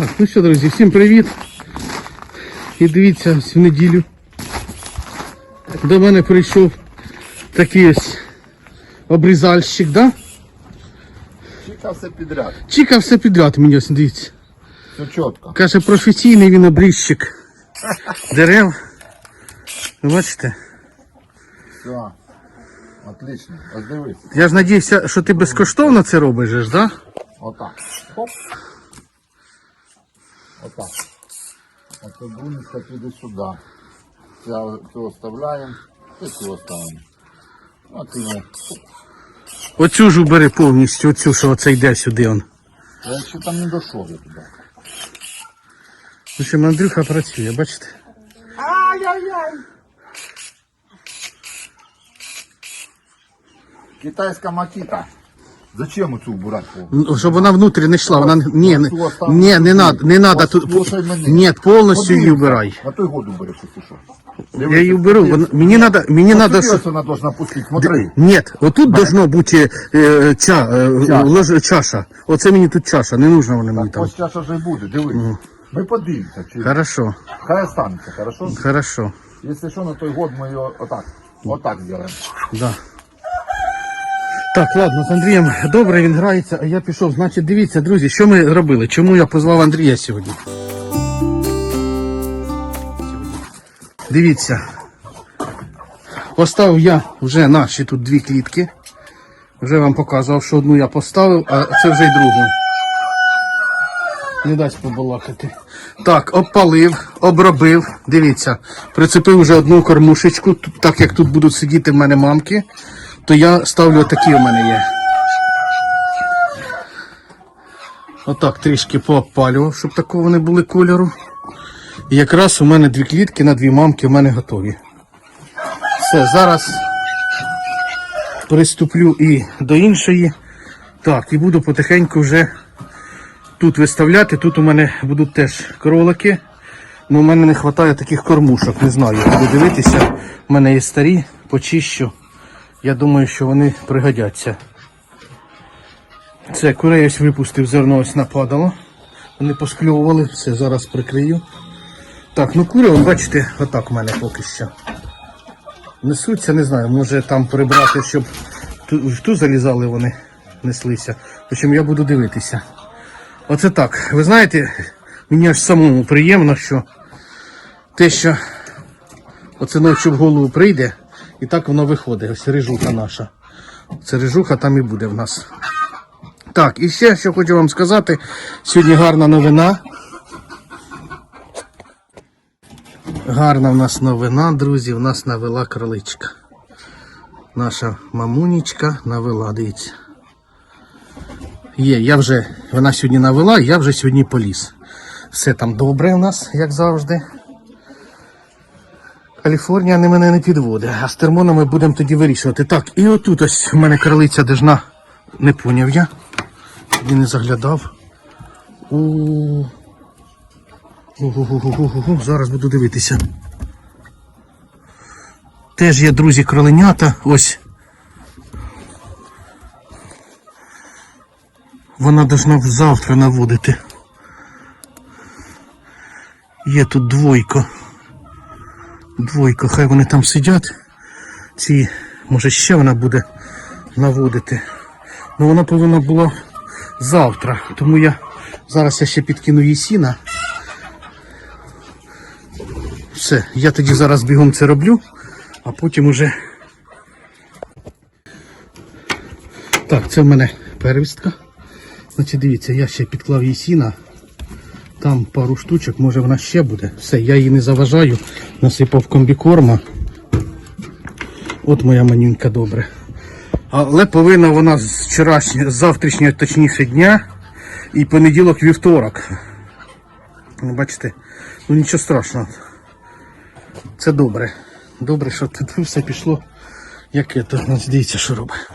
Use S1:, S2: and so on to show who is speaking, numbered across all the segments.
S1: Так, ну що, друзі, всім привіт. І дивіться, в неділю до мене прийшов такий ось обрізальщик, да?
S2: Чіка все підряд.
S1: Чіка все підряд мені ось дивіться.
S2: Все чітко.
S1: Каже, професійний він обрізчик дерев. Бачите?
S2: Все. Отлично. Ось дивись.
S1: Я ж надіюся, що ти безкоштовно це робиш, же ж, да?
S2: Отак. Хоп. Отак. А то брунечка піде сюди. Це оставляємо. І цю оставимо. От і.
S1: Оцю ж убери повністю, оцю, що оце йде сюди. Он.
S2: Я ще там не дійшов я туди.
S1: В общем, Андрюха працює, бачите?
S2: Китайська макіта. Зачем оцю вбирати?
S1: Ну, Щоб вона внутрі не йшла, вона ні, не, ні, не надо, не надо тут.
S2: слухай мене.
S1: Ні, повністю її вбирай.
S2: На той год убереш, якщо що.
S1: Я її вберу. вона- Мені надо, мені надо,
S2: Ось
S1: щоб...
S2: вона должна пустити, смотри.
S1: Ні, отут должно бути е, ча, е, лож- чаша. Оце мені тут чаша, не нужна вона мені там.
S2: Ось чаша вже й буде, дивись. Ми подивимося, чи
S1: Хорошо,
S2: хай останеться, хорошо?
S1: хорошо.
S2: Якщо що, на той год ми його отак, отак зробимо.
S1: Да. Так, ладно, з Андрієм добре, він грається, а я пішов. Значить, дивіться, друзі, що ми робили? Чому я позвав Андрія сьогодні? Дивіться. Поставив я вже наші тут дві клітки. Вже вам показував, що одну я поставив, а це вже й другу. Не дасть побалакати. Так, обпалив, обробив. Дивіться, прицепив вже одну кормушечку, так як тут будуть сидіти в мене мамки, то я ставлю отакі у мене є. Отак трішки пообпалював, щоб такого не були кольору. І якраз у мене дві клітки на дві мамки у мене готові. Все, зараз приступлю і до іншої. Так, і буду потихеньку вже тут виставляти. Тут у мене будуть теж кролики. Ну, у мене не вистачає таких кормушок, не знаю. Буду дивитися. У мене є старі, почищу. Я думаю, що вони пригодяться. Це курей ось випустив, зерно ось нападало. Вони поскльовували, все, зараз прикрию. Так, ну кури, бачите, отак у мене поки що. Несуться, не знаю, може там прибрати, щоб ту, в ту залізали вони, неслися. В общем, я буду дивитися. Оце так. Ви знаєте, мені аж самому приємно, що те, що оце ночі в голову прийде, і так воно виходить. Ось рижуха наша. Це рижуха там і буде в нас. Так, і ще що хочу вам сказати. Сьогодні гарна новина. Гарна в нас новина, друзі. В нас навела кроличка. Наша мамунечка навела, дивіться. Є, я вже, вона сьогодні навела, я вже сьогодні поліз. Все там добре у нас, як завжди. Каліфорнія не мене не підводить, а з термонами будемо тоді вирішувати. Так, і отут ось у мене кролиця держна. Не поняв я. Тоді не заглядав. У. Зараз буду дивитися. Теж є, друзі, кроленята. Ось. Вона должна завтра наводити. Є тут двойко. Двойко, хай вони там сидять. Ці, може ще вона буде наводити. Ну вона повинна була завтра. Тому я зараз я ще підкину їй сіна. Все, я тоді зараз бігом це роблю, а потім уже. Так, це в мене первістка. Значить, дивіться, я ще підклав їй сіна. Там пару штучок, може вона ще буде. Все, я її не заважаю. Насипав комбікорма. От моя манюнька добре. Але повинна вона з вчорашнього, завтрашнього точніше дня і понеділок вівторок. Ну, бачите, ну нічого страшного. Це добре. Добре, що тут все пішло. Як це, Значить, дивіться, що робить.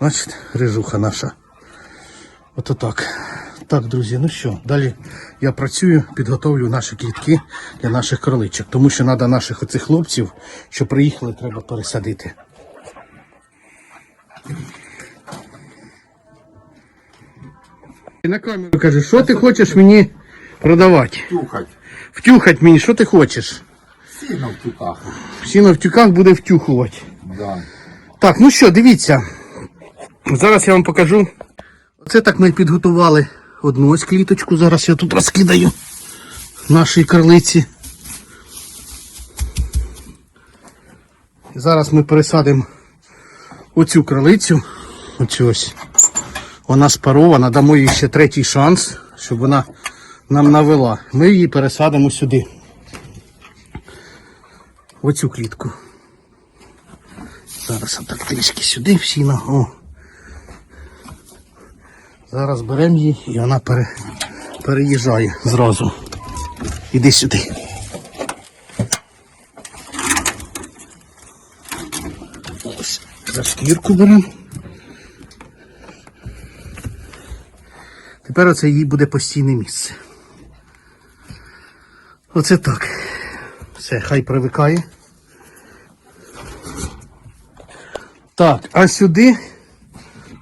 S1: Бачите, рижуха наша. Ото так. Так, друзі, ну що, далі я працюю, підготовлю наші клітки для наших кроличок, тому що треба наших оцих хлопців, що приїхали, треба пересадити. На камеру каже, що ти хочеш мені Продавати.
S2: Тюхать.
S1: Втюхать мені, що ти хочеш?
S2: Сильно в тюках.
S1: Сіно в тюках буде втюхувати.
S2: Да.
S1: Так, ну що, дивіться. Зараз я вам покажу. Оце так ми підготували одну ось кліточку. Зараз я тут розкидаю нашій карлиці. Зараз ми пересадимо оцю кролицю. Оцю ось. Вона спарована, дамо їй ще третій шанс, щоб вона нам навела. Ми її пересадимо сюди. Оцю клітку. Зараз отак трішки сюди всі на. О. Зараз беремо її і вона пере, переїжджає зразу. Іди сюди. Ось за шкірку беремо. Тепер оце їй буде постійне місце. Оце так. Все, хай привикає. Так, а сюди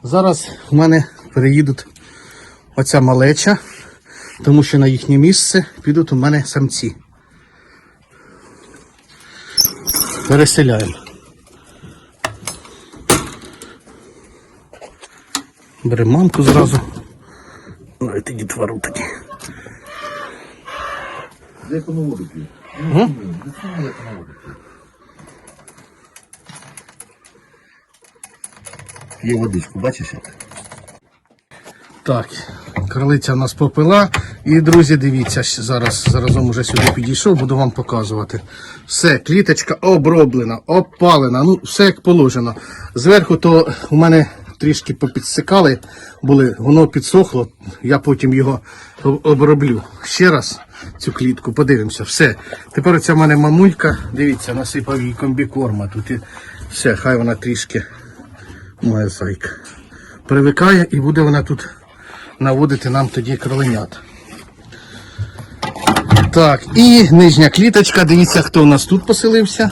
S1: зараз в мене переїдуть оця малеча, тому що на їхнє місце підуть у мене самці. Переселяємо. Беремо мамку зразу. Давайте дітвору тоді.
S2: Де воду п'є? Воно воду п'є. Є водичку, бачиш як?
S1: Так, кролиця нас попила. І, друзі, дивіться, зараз заразом уже сюди підійшов, буду вам показувати. Все, кліточка оброблена, опалена, ну все як положено. Зверху то у мене трішки попідсикали, були, воно підсохло, я потім його оброблю. Ще раз цю клітку, подивимося, все. Тепер оця в мене мамулька, дивіться, насипав їй комбікорма. Тут і все, хай вона трішки, моя зайка, привикає і буде вона тут наводити нам тоді кроленят. Так, і нижня кліточка. Дивіться, хто у нас тут поселився.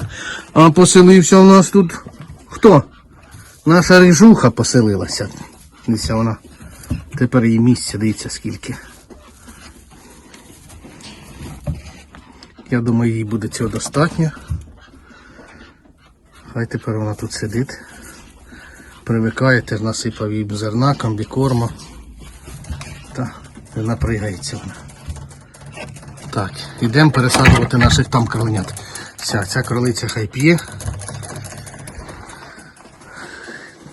S1: А поселився у нас тут. Хто? Наша рижуха поселилася. Дивіться, вона. Тепер її місця, дивіться скільки. Я думаю, їй буде цього достатньо. Хай тепер вона тут сидить. Привикає, теж насипав їй зерна, комбікорма. Напрягається вона. Так, йдемо пересаджувати наших там кроленят. Ця, ця кролиця хай п'є.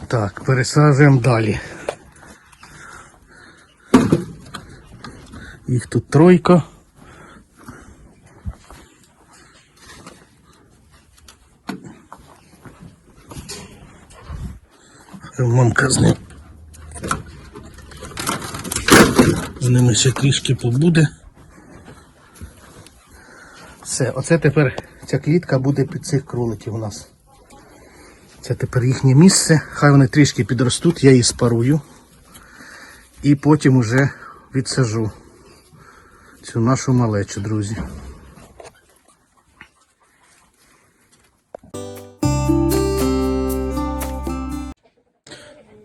S1: Так, пересаджуємо далі. Їх тут тройка. Мамка з ним. З ними ще трішки побуде. Все, оце тепер ця клітка буде під цих кроликів у нас. Це тепер їхнє місце. Хай вони трішки підростуть, я її спарую. І потім уже відсажу цю нашу малечу, друзі.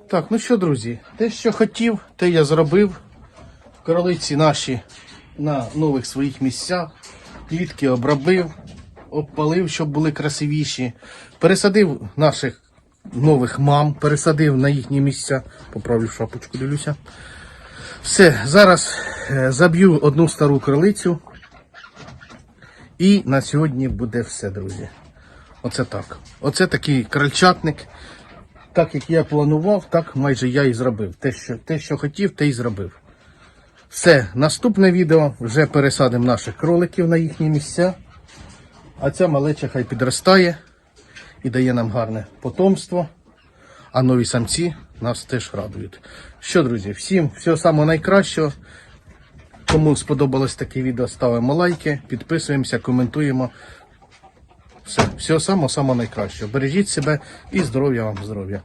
S1: Так, ну що, друзі, те, що хотів, те я зробив. Кролиці наші на нових своїх місцях. Клітки обробив, обпалив, щоб були красивіші. Пересадив наших нових мам, пересадив на їхні місця. Поправлю шапочку, дивлюся. Все, зараз е, заб'ю одну стару кролицю. І на сьогодні буде все, друзі. Оце так. Оце такий крольчатник. Так як я планував, так майже я і зробив. Те, що, те, що хотів, те і зробив. Все, наступне відео вже пересадимо наших кроликів на їхні місця. А ця малеча хай підростає і дає нам гарне потомство. А нові самці нас теж радують. Що, друзі, всім всього самого найкращого. Кому сподобалось таке відео, ставимо лайки, підписуємося, коментуємо. Все, всього самого самого найкращого. Бережіть себе і здоров'я вам здоров'я.